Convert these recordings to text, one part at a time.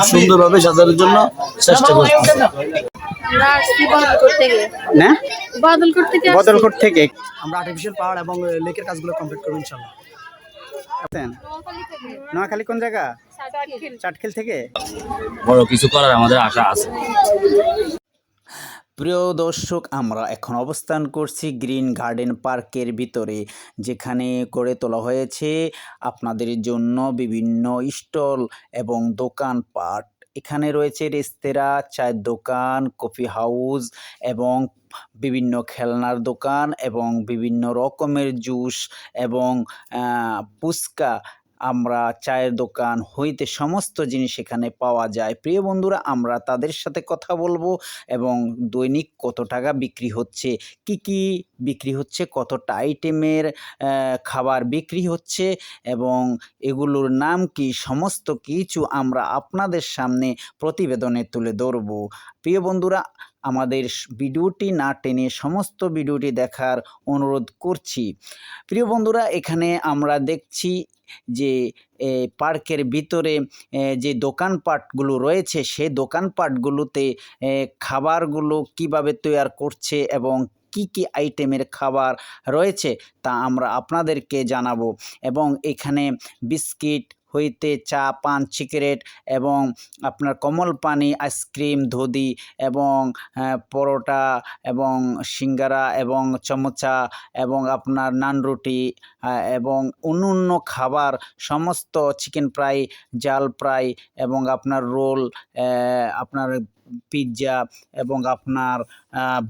খুব সুন্দরভাবে সাজানোর জন্য চেষ্টা করছি। না? বদলকোট থেকে থেকে? আমরা আর্টিফিশিয়াল পাহাড় এবং লেকের কাজগুলো কমপ্লিট করব ইনশাল্লাহ আছেন? নোয়াখালী কোন জায়গা? চাটখিল থেকে? বড় কিছু করার আমাদের আশা আছে। প্রিয় দর্শক, আমরা এখন অবস্থান করছি গ্রিন গার্ডেন পার্কের ভিতরে, যেখানে করে তোলা হয়েছে আপনাদের জন্য বিভিন্ন স্টল এবং দোকানপাট। এখানে রয়েছে রেস্তোরাঁ, চায়ের দোকান, কফি হাউস এবং বিভিন্ন খেলনার দোকান এবং বিভিন্ন রকমের জুস এবং ফুচকা আমরা চায়ের দোকান হইতে সমস্ত জিনিস এখানে পাওয়া যায়। প্রিয় বন্ধুরা, আমরা তাদের সাথে কথা বলব এবং দৈনিক কত টাকা বিক্রি হচ্ছে, কি কি বিক্রি হচ্ছে কতটা আইটেমের খাবার বিক্রি হচ্ছে এবং এগুলোর নাম কি, সমস্ত কিছু আমরা আপনাদের সামনে প্রতিবেদনে তুলে ধরবো। প্রিয় বন্ধুরা, আমাদের ভিডিওটি না টেনে সমস্ত ভিডিওটি দেখার অনুরোধ করছি। প্রিয় বন্ধুরা, এখানে আমরা দেখছি যে পার্কের ভিতরে যে দোকানপাটগুলো রয়েছে, সে দোকানপাটগুলোতে খাবারগুলো কীভাবে তৈয়ার করছে এবং কি কি আইটেমের খাবার রয়েছে তা আমরা আপনাদেরকে জানাব। এবং এখানে বিস্কিট হইতে চা, পান, সিগারেট এবং আপনার কমল পানি, আইসক্রিম ধদি এবং পরোটা এবং সিঙ্গারা এবং চমচা এবং আপনার নান রুটি এবং অন্য অন্য খাবার সমস্ত চিকেন ফ্রাই, জাল ফ্রাই এবং আপনার রোল আপনার পিৎজা এবং আপনার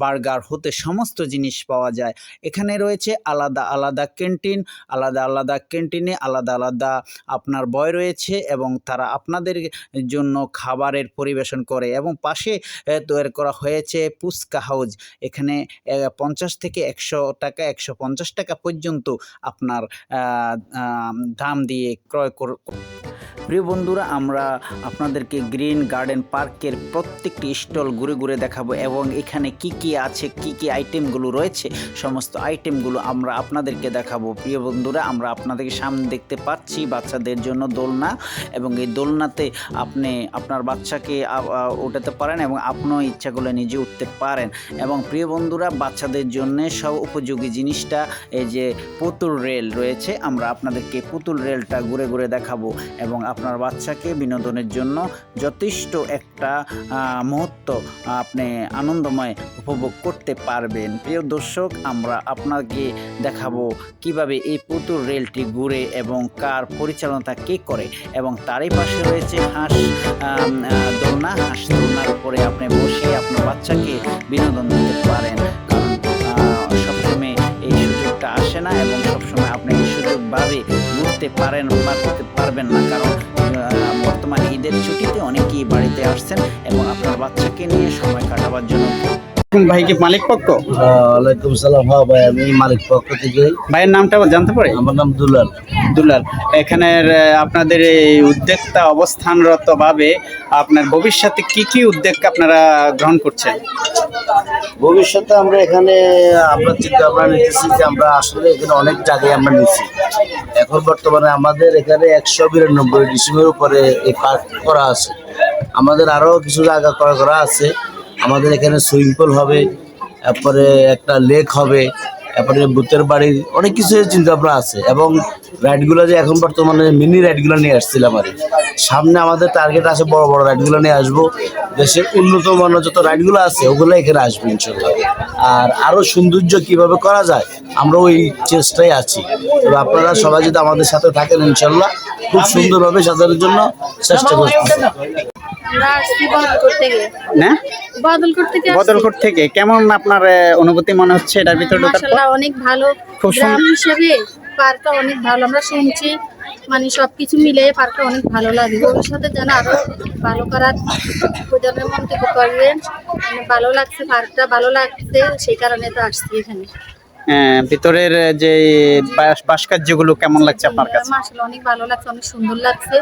বার্গার হতে সমস্ত জিনিস পাওয়া যায়। এখানে রয়েছে আলাদা আলাদা ক্যান্টিন আলাদা আলাদা ক্যান্টিনে আলাদা আলাদা আপনার বয় রয়েছে এবং তারা আপনাদের জন্য খাবারের পরিবেশন করে এবং পাশে তৈরি করা হয়েছে পুস্কা হাউস এখানে পঞ্চাশ থেকে একশো টাকা, একশো পঞ্চাশ টাকা পর্যন্ত আপনার দাম দিয়ে ক্রয় কর প্রিয় বন্ধুরা, আমরা আপনাদেরকে গ্রিন গার্ডেন পার্কের প্রত্যেকটি স্টল ঘুরে ঘুরে দেখাবো এবং এখানে কি কি আছে, কি কি আইটেমগুলো রয়েছে, সমস্ত আইটেমগুলো আমরা আপনাদেরকে দেখাবো। প্রিয় বন্ধুরা, আমরা আপনাদেরকে সামনে দেখতে পাচ্ছি বাচ্চাদের জন্য দোলনা এবং এই দোলনাতে আপনি, আপনার বাচ্চাকে উঠাতে পারেন এবং আপনিও ইচ্ছা করলে নিজে উঠতে পারেন। এবং প্রিয় বন্ধুরা, বাচ্চাদের জন্য সব উপযোগী জিনিসটা এই যে পুতুল রেল রয়েছে, আমরা আপনাদেরকে পুতুল রেলটা ঘুরে ঘুরে দেখাবো এবং আপনার বাচ্চাকে বিনোদনের জন্য যথেষ্ট একটা মুহূর্ত আপনি আনন্দময় উপভোগ করতে পারবেন। প্রিয় দর্শক, আমরা আপনাকে দেখাবো কীভাবে এই পুতুল রেলটি ঘুরে এবং কার পরিচালনাটা কে করে এবং তারই পাশে রয়েছে হাঁস দোলনা। হাঁস দোলনার উপরে আপনি বসে আপনার বাচ্চাকে বিনোদন দিতে পারেন। কারণ সবসময় এই সুযোগটা আসে না এবং সবসময় আপনি এই সুযোগভাবে ঘুরতে পারেন বা পারবেন না। কারণ বর্তমানে ঈদের ছুটিতে অনেকেই বাড়িতে আসছেন এবং আপনার বাচ্চাকে নিয়ে সময় কাটাবার জন্য ভাই কি মালিক পক্ষ? ওয়ালাইকুম সালাম। হ্যাঁ ভাই আমি মালিক পক্ষ থেকে। ভাইয়ের নামটা জানতে পারি? আমার নাম দুলাল। দুলাল। এখানের আপনাদের এই উদ্যোক্তা অবস্থানরত ভাবে আপনার ভবিষ্যতে কি কি উদ্যোগ আপনারা গ্রহণ করছেন? ভবিষ্যতে আমরা এখানে আমরা চিন্তা ভাবনা নিতেছি যে আমরা আসলে এখানে অনেক জায়গায় আমরা নিচ্ছি এখন বর্তমানে আমাদের এখানে একশো বিরানব্বই ডিসিমের উপরে এই পার্ক করা আছে। আমাদের আরও কিছু জায়গা করা করা আছে। আমাদের এখানে সুইমিং পুল হবে তারপরে একটা লেক হবে তারপরে ভূতের বাড়ির অনেক কিছু চিন্তা ভাবনা আছে। এবং রাইডগুলো যে এখন বর্তমানে মিনি রাইডগুলো নিয়ে আসছিলাম আর সামনে আমাদের টার্গেট আছে বড় বড় রাইডগুলো নিয়ে আসব। দেশের উন্নত মানের যত রাইডগুলো আছে ওগুলো এখানে আসবে ইনশাল্লাহ। আর আরও সৌন্দর্য কীভাবে করা যায় আমরা ওই চেষ্টায় আছি। তবে আপনারা সবাই যদি আমাদের সাথে থাকেন ইনশাল্লাহ খুব সুন্দরভাবে সাজানোর জন্য চেষ্টা করছি। আমরা বদলকোট। বদলকোট থেকে কেমন আপনার অনুভূতি মনে হচ্ছে? এটার ভিতরে ঢোকার পর? মাশাআল্লাহ অনেক ভালো খুব সুন্দর। গ্রাম হিসেবে পার্কটা অনেক ভালো আমরা শুনছি মানে সবকিছু মিলে পার্কটা অনেক ভালো লাগে। ভবিষ্যতে যেন আরও ভালো করার প্রজন্মের মন্তব্য করবেন মানে ভালো লাগছে পার্কটা ভালো লাগছে সেই কারণে তো আসছি এখানে। আহ, ভিতরের যে বাস- ভাস্কর্যগুলো কেমন লাগছে আপনার কাছে? মাসাল্লাহ অনেক ভালো লাগছে অনেক সুন্দর লাগছে।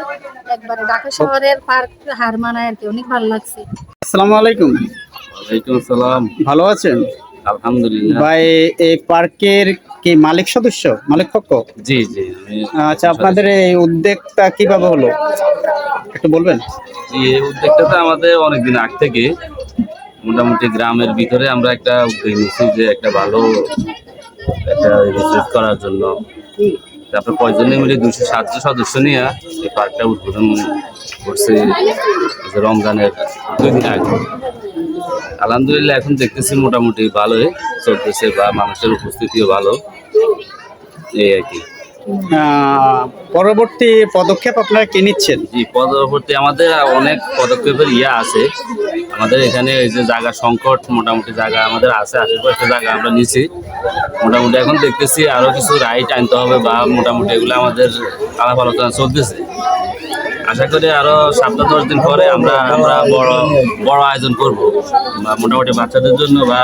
একবারে ঢাকা শহরের পার্ক হার মানায় আর কি অনেক ভালো লাগছে। আসসালামু আলাইকুম। ওয়ালাইকুম আসসালাম। ভালো আছেন? আলহামদুলিল্লাহ। ভাই এই পার্কের কি মালিক সদস্য? মালিক পক্ষ? জি জি আচ্ছা আপনাদের এই উদ্যোগটা কীভাবে হলো? একটু বলবেন? এই উদ্যোগটা তো আমাদের অনেকদিন আগ থেকে। মোটামুটি গ্রামের ভিতরে আমরা একটা উদ্যোগ নিচ্ছি যে একটা ভালো একটা রিসার্চ করার জন্য। তারপরে কয়জনে মিলে দুশো সাতশো সদস্য নিয়ে এই পার্কটা উদ্বোধন করছে রমজানের দুই দিন আগে। আলহামদুলিল্লাহ এখন দেখতেছি মোটামুটি ভালোই চলতেছে বা মানুষের উপস্থিতিও ভালো। এই আর কি। পরবর্তী পদক্ষেপ আপনারা কি নিচ্ছেন? জি পরবর্তী আমাদের অনেক পদক্ষেপের ইয়ে আছে। আমাদের এখানে এই যে জায়গা সংকট মোটামুটি জায়গা আমাদের আছে আশেপাশে জায়গা আমরা নিছি মোটামুটি এখন দেখতেছি আরও কিছু রাইট আনতে হবে বা মোটামুটি এগুলো আমাদের আলাপ আলোচনা চলতেছে। আশা করি আরও সাতটা দশ দিন পরে আমরা আমরা বড় বড় আয়োজন করব। মোটামুটি বাচ্চাদের জন্য বা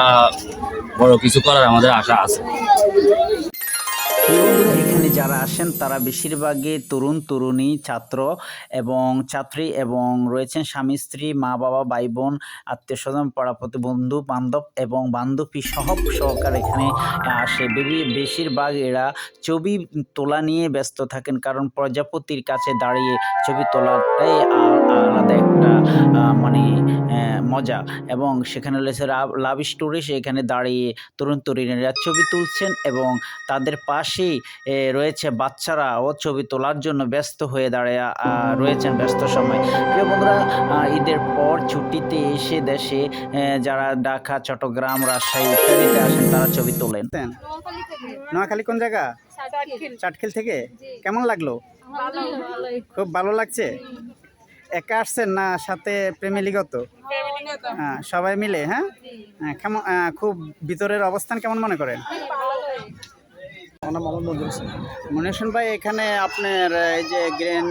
বড় কিছু করার আমাদের আশা আছে। যারা আসেন তারা বেশিরভাগই তরুণ তরুণী ছাত্র এবং ছাত্রী এবং রয়েছেন স্বামী স্ত্রী মা বাবা ভাই বোন আত্মীয় স্বজন পাড়াপতি বন্ধু বান্ধব এবং বান্ধবী সহ সহকার এখানে আসে। বেশিরভাগ এরা ছবি তোলা নিয়ে ব্যস্ত থাকেন কারণ প্রজাপতির কাছে দাঁড়িয়ে ছবি তোলাটাই আলাদা একটা মানে মজা এবং সেখানে রয়েছে লাভ- স্টোরি সেখানে দাঁড়িয়ে তরুণ তরুণীরা ছবি তুলছেন এবং তাদের পাশেই এ, রয়েছে বাচ্চারা ও ছবি তোলার জন্য ব্যস্ত হয়ে দাঁড়িয়ে রয়েছেন ব্যস্ত সময়। প্রিয় বন্ধুরা ঈদের পর ছুটিতে এসে দেশে যারা ঢাকা চট্টগ্রাম রাজশাহী ইত্যাদিতে আসেন তারা ছবি তোলেন। নোয়াখালী কোন জায়গা? চাটখিল। থেকে? কেমন লাগল? খুব ভালো লাগছে? একা আসছেন না সাথে প্রেমিলিগত? হ্যাঁ সবাই মিলে হ্যাঁ? হ্যাঁ, কেমন খুব ভিতরের অবস্থান কেমন মনে করেন? আমার নাম মোহাম্মদ মঞ্জুর হোসেন। মনে হোসেন ভাই এখানে আপনার এই যে গ্রেন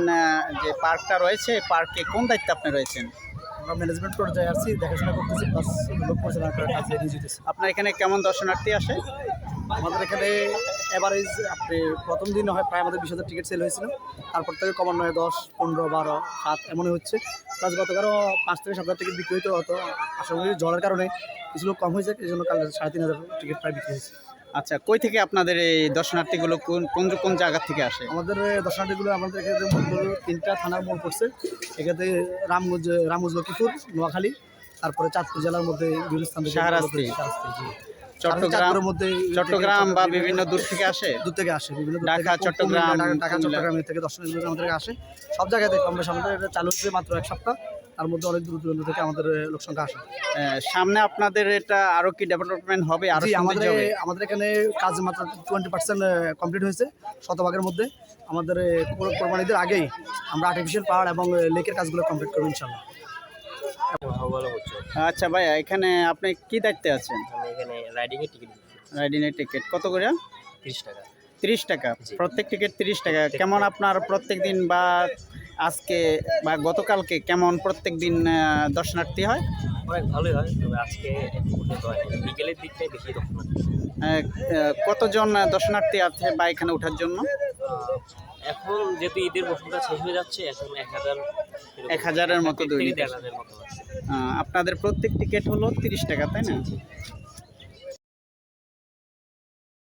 যে পার্কটা রয়েছে পার্কে কোন দায়িত্বে আপনি রয়েছেন? আমরা ম্যানেজমেন্ট পর্যায়ে আসছি দেখাশোনা করতেছি প্লাস লোক পরিচালনা করার কাজ যেতেছি আপনার এখানে কেমন দর্শনার্থী আসে? আমাদের এখানে এভারেজ আপনি প্রথম দিন হয় প্রায় আমাদের বিশ হাজার টিকিট সেল হয়েছিল। তারপর থেকে ক্রমান্বয়ে দশ পনেরো বারো সাত এমনই হচ্ছে। প্লাস গতকালও পাঁচ থেকে সাত হাজার টিকিট বিক্রি হতো হতো আশা করি জলের কারণে কিছু লোক কম হয়েছে এই জন্য কাল সাড়ে তিন হাজার টিকিট প্রায় বিক্রি হয়েছে। আচ্ছা কই থেকে আপনাদের এই দর্শনার্থীগুলো কোন কোন কোন জায়গা থেকে আসে? আমাদের দর্শনার্থীগুলো আমাদের হলো তিনটা থানার মোড় পড়ছে। এখানে রামগঞ্জ রামগঞ্জ লক্ষ্মীপুর নোয়াখালী তারপরে চাঁদপুর জেলার মধ্যে বিভিন্ন স্থান শাহরাস্তি। চট্টগ্রাম মধ্যে চট্টগ্রাম বা বিভিন্ন দূর থেকে আসে? দূর থেকে আসে বিভিন্ন ঢাকা, চট্টগ্রাম, ঢাকা, চট্টগ্রাম থেকে দর্শনার্থীগুলো আমাদের আসে। সব জায়গায় থেকে আমরা সামনে এটা চালু হচ্ছে মাত্র এক সপ্তাহ। তার মধ্যে অনেক দূর দূরান্ত থেকে আমাদের লোক সংখ্যা আসে। সামনে আপনাদের এটা আরও কি ডেভেলপমেন্ট হবে আর আমাদের আমাদের এখানে কাজ মাত্র টোয়েন্টি পার্সেন্ট কমপ্লিট হয়েছে শতভাগের মধ্যে। আমাদের কোরবানিদের আগেই আমরা আর্টিফিশিয়াল পাহাড় এবং লেকের কাজগুলো কমপ্লিট করব ইনশাল্লাহ। আচ্ছা ভাইয়া এখানে আপনি কি দায়িত্বে আছেন? আমি এখানে রাইডিং টিকিট রাইডিং টিকিট কত করে? তিরিশ টাকা। তিরিশ টাকা। প্রত্যেক টিকিট তিরিশ টাকা। কেমন আপনার প্রত্যেক দিন বা আজকে বা গতকালকে কেমন প্রত্যেক দিন দর্শনার্থী হয়? অনেক ভালোই হয় তবে আজকে বিকেলের দিকটাই বেশি কতজন দর্শনার্থী আছে বা এখানে ওঠার জন্য? এখন যেহেতু ঈদের মৌসুমটা শেষ হয়ে যাচ্ছে এখন এক হাজার এক হাজারের মতো আপনাদের প্রত্যেক টিকিট হলো তিরিশ টাকা তাই না?